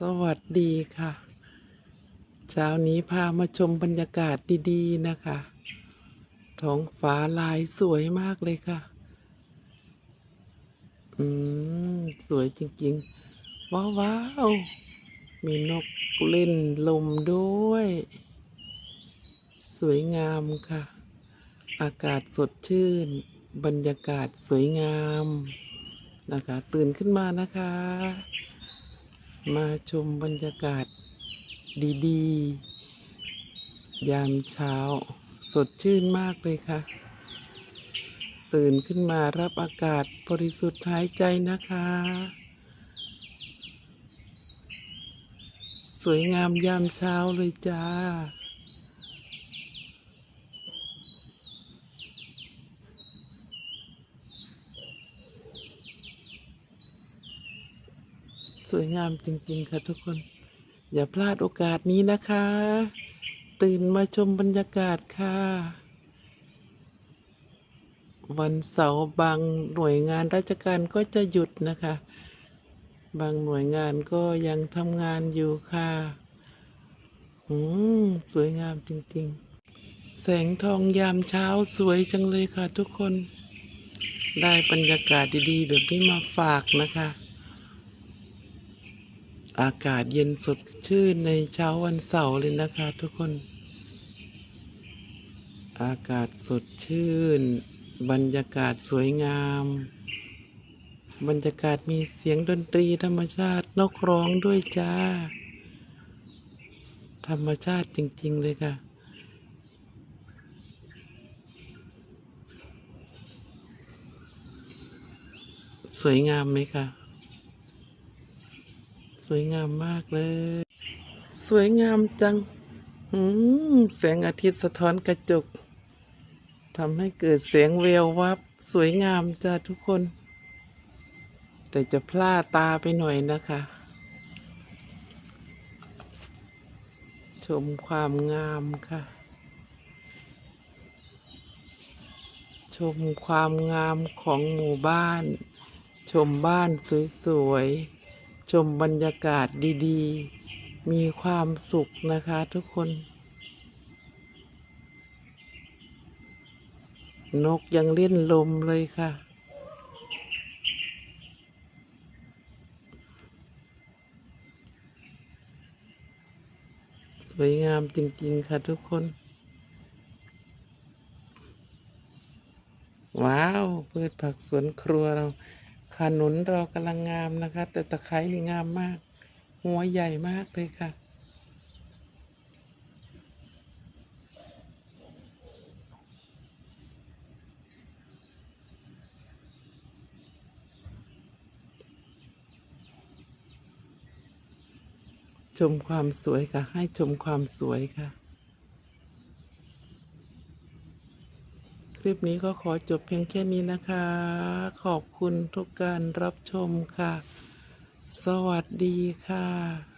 สวัสดีค่ะ เช้านี้พามาชมบรรยากาศดีๆนะคะ ท้องฟ้าลายสวยมากเลยค่ะ อืม สวยจริงๆ ว้าวว้าวมีนกเล่นลมด้วย สวยงามค่ะ อากาศสดชื่น บรรยากาศสวยงาม นะคะ ตื่นขึ้นมานะคะ มาชมบรรยากาศดีๆ ยามเช้า สดชื่นมากเลยค่ะ ตื่นขึ้นมารับอากาศบริสุทธิ์หายใจนะคะ สวยงามยามเช้าเลยจ้า สวยงามจริง ๆ ค่ะทุกคน อย่าพลาดโอกาสนี้นะคะ ตื่นมาชมบรรยากาศค่ะ วันเสาร์บางหน่วยงานราชการก็จะหยุดนะคะ บางหน่วยงานก็ยังทำงานอยู่ค่ะ อืมสวยงามจริง ๆแสงทองยามเช้าสวยจังเลยค่ะทุกคน ได้บรรยากาศดีๆ แบบนี้มาฝากนะคะ อากาศเย็นสดชื่นในเช้าวันเสาร์เลยนะคะทุกคน อากาศสดชื่น บรรยากาศสวยงาม บรรยากาศมีเสียงดนตรีธรรมชาตินกร้องด้วยจ้า ธรรมชาติจริง ๆ เลยค่ะสวยงามไหมคะ สวยงามมากเลย สวยงามจังอืมแสงอาทิตย์สะท้อนกระจกทำให้เกิดเสียงเวววับ สวยงามจ้าทุกคน แต่จะพลาดตาไปหน่อยนะคะ ชมความงามค่ะ ชมความงามของหมู่บ้าน ชมบ้านสวยๆ ชมบรรยากาศดีๆ มีความสุขนะคะทุกคน นกยังเล่นลมเลยค่ะ สวยงามจริงๆค่ะทุกคน ว้าวพืชผักสวนครัวเรา ขนุนเรากำลังงามนะคะ แต่ตะไคร้นี่งามมาก หัวใหญ่มากเลยค่ะ ชมความสวยค่ะ ให้ชมความสวยค่ะ ลิปนี้ก็ขอจบเพียงแค่นี้นะคะ ขอบคุณทุกการรับชมค่ะ สวัสดีค่ะ